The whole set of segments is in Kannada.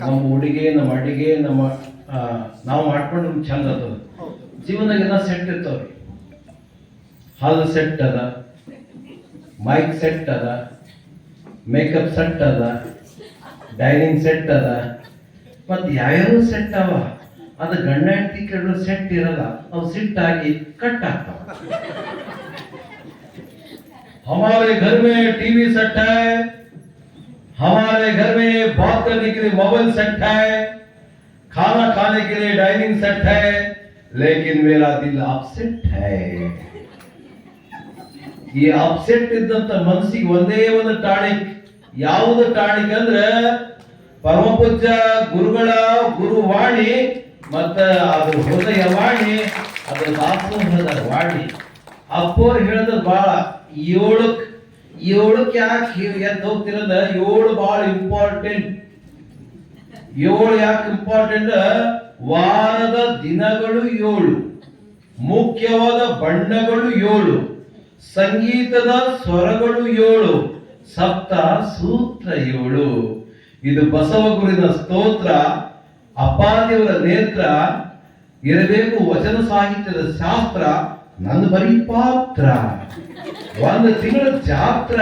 ನಮ್ಮ ಉಡುಗೆ ನಮ್ಮ ಅಡಿಗೆ ನಮ್ಮ ನಾವು ಮಾಡ್ಕೊಂಡು ಚಂದ ಅದ ಜೀವನದಾಗೆಲ್ಲ ಸೆಟ್ ಇರ್ತಾವ್ರಿ ಹಾಲ್ ಸೆಟ್ ಅದ ಮೈಕ್ ಸೆಟ್ ಅದ ಮೇಕಪ್ ಸೆಟ್ ಅದ ಡೈನಿಂಗ್ ಸೆಟ್ ಅದ. ಮತ್ತು ಯಾವ್ಯಾವ ಸೆಟ್ ಅವ. ಅದು ಗಂಡ ಹೆಂಡತಿ ಕೆಡೋ ಸೆಟ್ ಇರಲ್ಲ ಅವು ಆಗಿ ಕಟ್ ಆಗ್ತಾವ. ಹಮಾರೇ ಘರ್ ಮೇ ಟಿವಿ ಸೆಟ್ ಹೈ. हमारे घर में बात करने के लिए मोबाइल सेट है खाना खाने के लिए डाइनिंग सेट है लेकिन मेरा दिल अपसेट है ಈ ಅಪ್ಸೆಟ್ ಇದ್ದಂತ ಮನಸ್ಸಿಗೆ ಒಂದೇ ಒಂದು ಟಾಣಿಕ್ ಯಾವುದು ಟಾಣಿಕ್ ಅಂದ್ರೆ ಪರಮಪೂಜ್ಯ ಗುರುಗಳ ಗುರುವಾಣಿ ಮತ್ತ ಅದು ಹೃದಯವಾಣಿ ಅದು ದಾಸೋಹದ ವಾಣಿ ಅಪ್ಪೋರ್ ಹೇಳಿದ ಬಾಳ ಏಳಕ್ ಏಳಕ್ ಯಾಕೆ ಎದ್ದು ಹೋಗ್ತಿರೋದ ಏಳು ಬಹಳ ಇಂಪಾರ್ಟೆಂಟ್ ಏಳು ಯಾಕೆ ಇಂಪಾರ್ಟೆಂಟ್ ವಾರದ ದಿನಗಳು ಏಳು. ಮುಖ್ಯವಾದ ಬಣ್ಣಗಳು ಏಳು. ಸಂಗೀತದ ಸ್ವರಗಳು ಏಳು. ಸಪ್ತ ಸೂತ್ರ ಏಳು. ಇದು ಬಸವ ಗುರಿನ ಸ್ತೋತ್ರ. ಅಪ್ಪಾದೇವರ ನೇತ್ರ. ಇರಬೇಕು ವಚನ ಸಾಹಿತ್ಯದ ಶಾಸ್ತ್ರ. ನನ್ನ ಬರೀ ಪಾತ್ರ. ಒಂದು ತಿಂಗಳ ಜಾತ್ರ.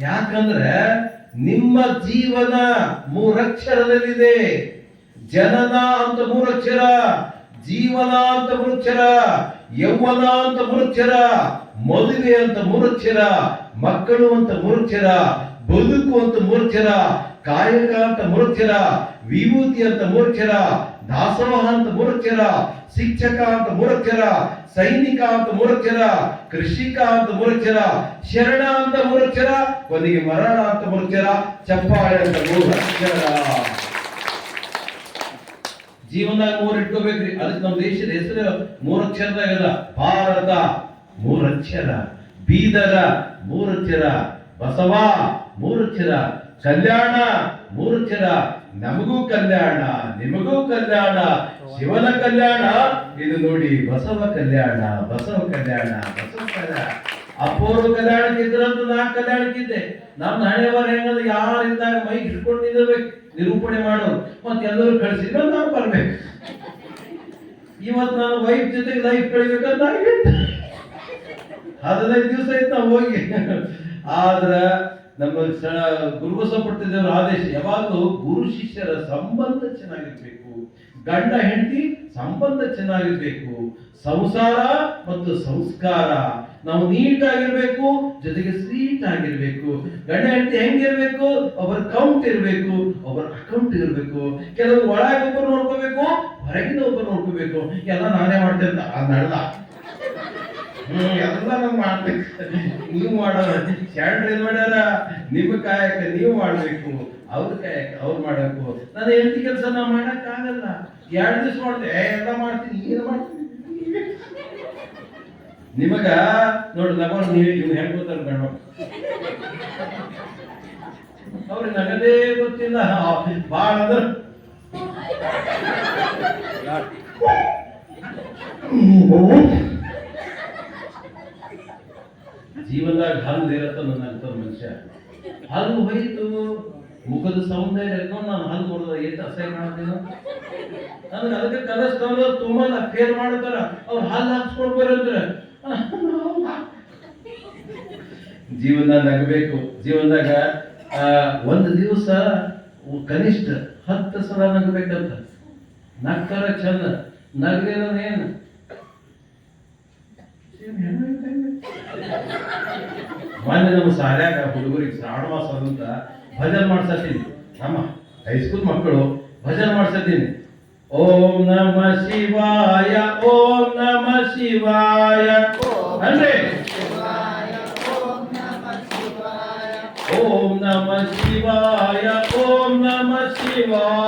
ಯಾಕಂದ್ರೆ ನಿಮ್ಮ ಜೀವನ ಮೂರಕ್ಷರದಲ್ಲಿದೆ. ಜನನ ಅಂತ ಮೂರಕ್ಷರ, ಜೀವನ ಅಂತ ಮೂರಕ್ಷರ, ಯೌವನ ಅಂತ ಮೂರಕ್ಷರ, ಮದುವೆ ಅಂತ ಮೂರಕ್ಷರ, ಮಕ್ಕಳು ಅಂತ ಮೂರಕ್ಷರ, ಬದುಕು ಅಂತ ಮೂರಕ್ಷರ ಕಾಯಕ ಅಂತ ಮೂರ್ಛರ ವಿಭೂತಿ ಅಂತ ಮೂರ್ಛರ ದಾಸೋಹ ಅಂತ ಮೂರ್ಛರ ಶಿಕ್ಷಕ ಅಂತ ಮೂರ್ಛರ ಸೈನಿಕ ಅಂತ ಮೂರ್ಛರ ಕೃಷಿಕ ಅಂತ ಮೂರ್ಛರ ಶರಣ ಅಂತ ಮೂರ್ಛರ ಕೊನೆಗೆ ಮರಣ ಅಂತ ಮೂರ್ಛರ ಚಪ್ಪಾಳೆ ಅಂತ ಮೂರಕ್ಷರ ಜೀವನದಾಗ ಮೂರ್ ಇಟ್ಕೋಬೇಕ್ರಿ. ಅದಕ್ಕೆ ನಮ್ಮ ದೇಶದ ಹೆಸರು ಮೂರಕ್ಷರದಾಗದ ಭಾರತ ಮೂರಕ್ಷರ ಬೀದರ ಮೂರಕ್ಷರ ಬಸವ ಮೂರಕ್ಷರ ಕಲ್ಯಾಣ ಮೂರ್ಖರ ನಮಗೂ ಕಲ್ಯಾಣ, ನಿಮಗೂ ಕಲ್ಯಾಣ, ಶಿವನ ಕಲ್ಯಾಣ. ಇದು ನೋಡಿ ಬಸವ ಕಲ್ಯಾಣ ಬಸವ ಕಲ್ಯಾಣ ಬಸವ ಕಲ್ಯಾಣ. ಅಪ್ಪವರು ಕಲ್ಯಾಣಕ್ಕಿದ್ರಂತೂ ನಾ ಕಲ್ಯಾಣಕ್ಕಿದ್ದೆ. ನಮ್ಮ ಹಣೆಯವರ ಹೆಂಗಂದ್ರೆ ಯಾರಿಂದಾಗ ಮೈ ಹಿಡ್ಕೊಂಡು ನಿಲ್ಲಬೇಕು ನಿರೂಪಣೆ ಮಾಡೋದು ಮತ್ತೆ ಎಲ್ಲರೂ ಕಳಿಸಿದ್ರೆ ನಾನು ಬರ್ಬೇಕು. ಇವತ್ತು ನಾನು ವೈಫ್ ಜೊತೆಗೆ ಲೈಫ್ ಕಳಿಬೇಕಂತ ಹದಿನೈದು ದಿವಸ ಆಯ್ತು ನಾವು ಹೋಗಿ. ಆದ್ರ ನಮ್ಮ ಗುರುಬಸಪಟ್ಟಿದ್ದೇವರ ಆದೇಶ, ಯಾವಾಗಲೂ ಗುರು ಶಿಷ್ಯರ ಸಂಬಂಧ ಚೆನ್ನಾಗಿರ್ಬೇಕು. ಗಂಡ ಹೆಂಡತಿ ಸಂಬಂಧ ಚೆನ್ನಾಗಿರ್ಬೇಕು. ಸಂಸಾರ ಮತ್ತು ಸಂಸ್ಕಾರ. ನಾವು ನೀಟ್ ಆಗಿರ್ಬೇಕು ಜೊತೆಗೆ ಸ್ವೀಟ್ ಆಗಿರ್ಬೇಕು ಗಂಡ ಹೆಂಡತಿ ಹೆಂಗಿರ್ಬೇಕು, ಅವರ ಕೌಂಟ್ ಇರಬೇಕು, ಅವರ ಅಕೌಂಟ್ ಇರಬೇಕು. ಕೆಲವರು ಒಳಗೆ ನೋಡ್ಕೋಬೇಕು ಹೊರಗಿನ ಒಬ್ಬರು ನೋಡ್ಕೋಬೇಕು. ಎಲ್ಲ ನಾನೇ ಮಾಡ್ತೇನೆ ನಡ್ದ ಹ್ಮ್ ಎಲ್ಲ ನಾವ್ ಮಾಡ್ಬೇಕು. ನೀವು ಮಾಡೋದು ಶರಣರು ಏನ್ ಮಾಡ್ಯಾರ? ನಿಮ್ಮ ಕಾಯಕ ನೀವು ಮಾಡ್ಬೇಕು. ಅವ್ರ ಕಾಯಕ ಅವ್ರು ಮಾಡಬೇಕು. ನಾನು ಹೆಂಡತಿ ಕೆಲಸ ನಾ ಮಾಡಕ್ ಆಗಲ್ಲ. ಎರಡು ದಿವಸ ಮಾಡ್ತೆ ಎಲ್ಲ ಮಾಡ್ತೀನಿ. ಏನು ಮಾಡ್ತೀನಿ? ನಿಮಗ ನೋಡಿ ನಗೊಂಡು ನೀವು ನೀವು ಹೆಂಗ್ ಗೊತ್ತಾರ ಗಂಡ ಅವ್ರಿಗೆ ನಗದೇ ಗೊತ್ತಿಲ್ಲ. ಭಾಳ ಅಂದ್ರೆ. ಜೀವನದಾಗ ಹಲ್ಲು ಇರತ್ತ ನನ್ನ ಅಂತ ಮನುಷ್ಯ. ಹಲ್ಲು ಹೋಯ್ತು. ಮುಖದ ಸೌಂದರ್ಯ ಇಟ್ಕೊಂಡು ನಾನು ಹಲ್ಲು ಮುರಿದ ಎಷ್ಟು ಅಸಹ್ಯ ಮಾಡ್ತೀನೋ? ನನಗೆ ಅದಕ್ಕೆ ಕನಸ್ಕೊಂಡು ತುಂಬಾ ಫೇಲ್ ಮಾಡ್ತಾರ. ಅವ್ರು ಹಲ್ಲು ಹಾಕ್ಸ್ಕೊಂಡು ಬರಂದ್ರೆ ಜೀವನ ನಗಬೇಕು. ಜೀವನದಾಗ ಒಂದು ದಿವಸ ಕನಿಷ್ಠ ಹತ್ತು ಸಲ ನಗಬೇಕಂತ. ನಗ್ತಾರ ಚಂದ. ನಗಲಿಲ್ಲ ಏನು? ಮೊನ್ನೆ ನಮ್ಮ ಶಾಲ್ಯಾಗ ಹುಡುಗರಿಗೆ ಶ್ರಾವಣ ಮಾಸ ಅಂತ ಭಜನ್ ಮಾಡ್ಸತ್ತೀನಿ. ನಮ್ಮ ಹೈಸ್ಕೂಲ್ ಮಕ್ಕಳು ಭಜನ್ ಮಾಡ್ಸತ್ತೀನಿ. ಓಂ ನಮ ಶಿವಾಯ, ಓಂ ನಮ ಶಿವಾಯ. ಅಂದ್ರೆ? ಓಂ ನಮ ಶಿವಾಯ, ಓಂ ನಮ ಶಿವಾಯ.